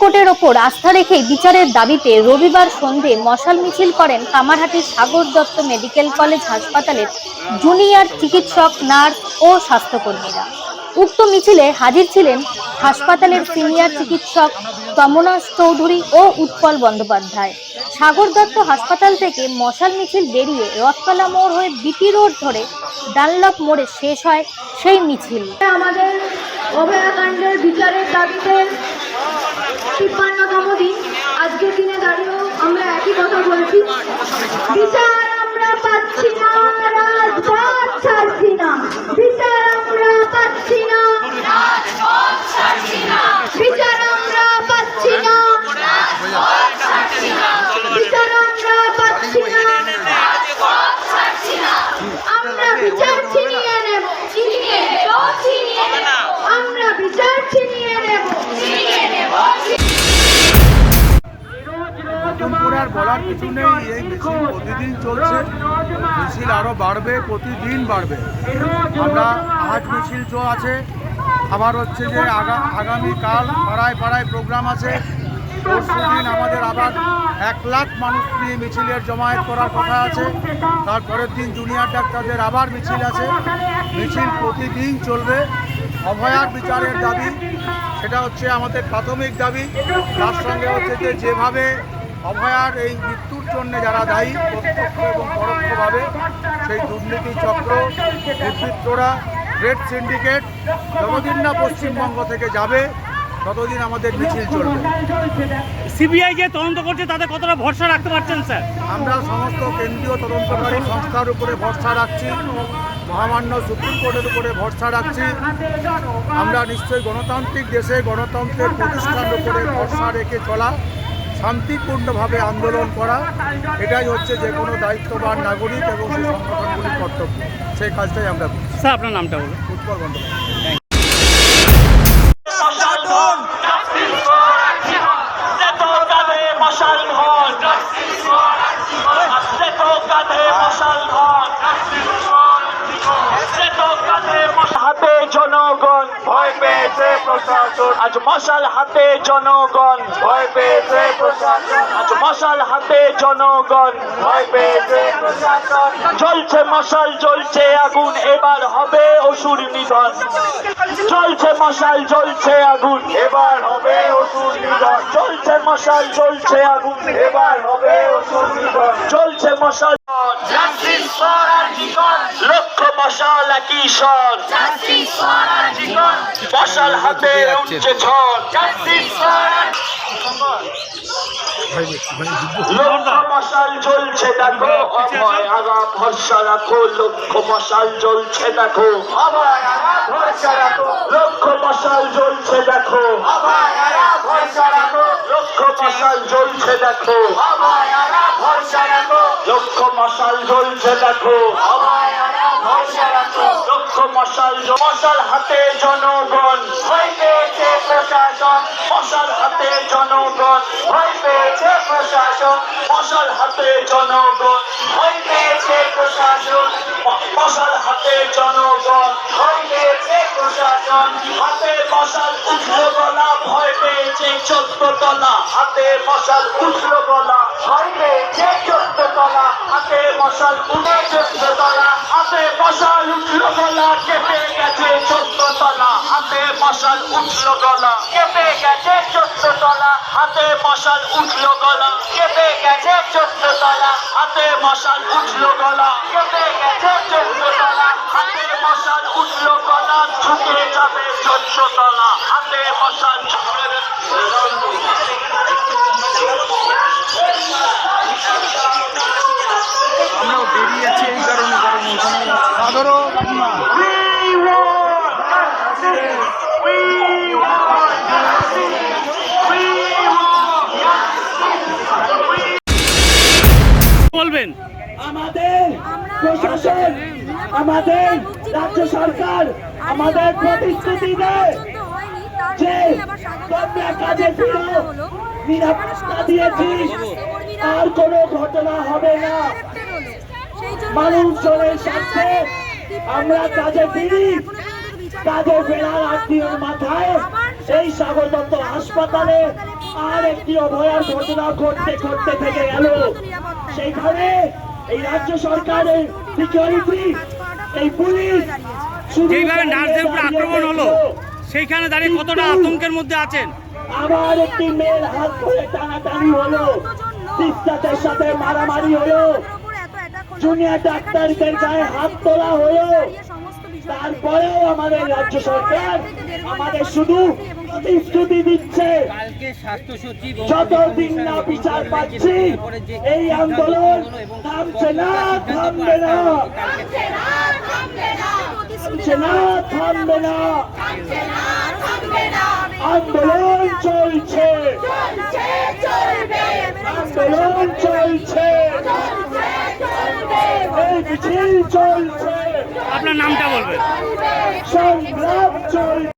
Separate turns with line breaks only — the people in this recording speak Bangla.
কোর্টের ওপর আস্থা রেখে বিচারের দাবিতে রবিবার সন্ধে মশাল মিছিল করেন কামারহাটির সাগর দত্ত মেডিকেল কলেজ হাসপাতালের জুনিয়র চিকিৎসক, নার্স ও স্বাস্থ্যকর্মীরা। উক্ত মিছিলে হাজির ছিলেন হাসপাতালের সিনিয়র চিকিৎসক তমনাশ চৌধুরী ও উৎপল বন্দ্যোপাধ্যায়। সাগর দত্ত হাসপাতাল থেকে মশাল মিছিল বেরিয়ে রথতলা মোড় হয়ে বিপি রোড ধরে ডানলপ মোড়ে শেষ হয় সেই মিছিল।
আমাদের অভয়াকাণ্ডের বিচারের দাবিতে তিপ্পান্নতম দিন আজকের দিনে দাঁড়িয়েও আমরা একই কথা বলছি। বিচার আমরা পাচ্ছি না, রাজপথ ছাড়ছি না।
আর বলার কিছু নেই, এই মিছিল প্রতিদিন চলছে, মিছিল আরও বাড়বে, প্রতিদিন বাড়বে। আমরা আজ মিছিল চো আছে, আবার হচ্ছে যে আগা, আগামীকাল পাড়ায় পাড়ায় প্রোগ্রাম আছে। পরশু দিন আমাদের আবার এক লাখ মানুষ নিয়ে মিছিলের জমায়েত করার কথা আছে। তারপরের দিন জুনিয়র ডাক্তারদের আবার মিছিল আছে। মিছিল প্রতিদিন চলবে। অভয়ার বিচারের দাবি, সেটা হচ্ছে আমাদের প্রাথমিক দাবি। তার সঙ্গে হচ্ছে যে যেভাবে অভয়ার এই মৃত্যুর জন্য যারা দায়ী প্রত্যক্ষ এবং পরোক্ষভাবে সেই দুর্নীতি চক্র দুর্বৃত্তরা রেড সিন্ডিকেট যতদিন না পশ্চিমবঙ্গ থেকে যাবে ততদিন আমাদের মিছিল চলবে।
সিবিআই যে তদন্ত করছে তাদের কতটা ভরসা রাখতে পারছেন স্যার?
আমরা সমস্ত কেন্দ্রীয় তদন্তকারী সংস্থার উপরে ভরসা রাখছি মহামান্য সুপ্রিম কোর্টের উপরে ভরসা রাখছি। আমরা নিশ্চয়ই গণতান্ত্রিক দেশে গণতন্ত্রের প্রতিষ্ঠানের উপরে ভরসা রেখে চলা। শান্তিপূর্ণভাবে আন্দোলন করা এটাই হচ্ছে যে কোনো দায়িত্ববান নাগরিক এবং সংগঠনগুলির কর্তব্য। সেই কাজটাই আমরা করছি।
স্যার আপনার নামটা বলুন।
উৎপল বন্দ্যোপাধ্যায়।
আজ মশাল হাতে জনগণ। ভয় পেয়েছে আজ মশাল হাতে জনগণ। ভয় পেয়েছে জ্বলছে মশাল, জ্বলছে আগুন। এবার হবে অসুর নিধন। চলছে মশাল, জ্বলছে আগুন। এবার হবে অসুর নিধন। চলছে মশাল, জ্বলছে আগুন। এবার হবে অসুর নিধন। চলছে মশাল। লক্ষ মশাল আরজিকর মশাল হাতে উঠছে ঝড়। লক্ষ মশাল জ্বলছে দেখো। অভয় আগা ভরসা রাখো লক্ষ মশাল জ্বলছে দেখো। লক্ষ মশাল জ্বলছে দেখো। লক্ষ মশাল জ্বলছে দেখো। লক্ষ মশাল জ্বলছে দেখো। মশাল হাতে জনগণ ভয় পেয়েছে প্রশাসন। মশাল হাতে জনগণ ভয় পেয়েছে প্রশাসন। মশাল হাতে জনগণ ভয় পেয়েছে প্রশাসন। হাতে মশাল উঠল পেয়েছে চোদ্দ তলা হাতে মশাল উঠল গলা। ভয় পেয়েছে চোদ্দ তলা হাতে মশাল উঠে চোদ্দ তলা হাতে মশাল উঠল গলা, কেঁপে গেছে চোদ্দ তলা হাতে মশাল উঠল গলা, কেঁপে গেছে চোদ্দ তলা হাতে মশাল উঠল গলা, কেঁপে গেছে চোদ্দ তলা হাতে মশাল উঠল গলা, কেঁপে গেছে চোদ্দ তলা হাতে মশাল উঠল ঝুঁকে যাবে চোদ্দ হাতে মশাল
আমরাও বেরিয়েছি এই কারণে কারণ ওখানে সাধারণ
We want justice. We want justice. We want justice.
বলবেন
আমাদের প্রশাসন, আমাদের রাজ্য সরকার, আমাদের প্রতিশ্রুতি যে তোমরা কাজে ফিরো, নিরাপত্তা দিয়েছিস আর কোনো ঘটনা হবে না। মানুষজনের স্বার্থে আমরা কাজে ফিরি, কাজে ফেরার আত্মীয়র মাথায় এই সাগর দত্ত হাসপাতালে আর একটি অভয়ার ঘটনা ঘটতে ঘটতে থেকে গেল। সেইখানে এই রাজ্য সরকারের সিকিউরিটি এই পুলিশ শুধু
যেইভাবে নার্সদের উপর আক্রমণ হলো সেইখানে দাঁড়িয়ে কতটা আতঙ্কের মধ্যে আছেন?
আবার একটি মেয়ের হাত ধরে টানাটানি হলো। সিস্টারদের সাথে মারামারি হলো। জুনিয়র ডাক্তারদের গায়ে হাত তোলা হলো। তারপরেও আমাদের রাজ্য সরকার আমাদের শুধু প্রতিশ্রুতি দিচ্ছে। যতদিন না বিচার পাচ্ছি এই আন্দোলন থামছে না থামবে না। থামছে না থামবে না। আন্দোলন চলছে। আন্দোলন চলছে। চলছে।
আপনার নামটা বলবেন।
সংগ্রাম চলছে।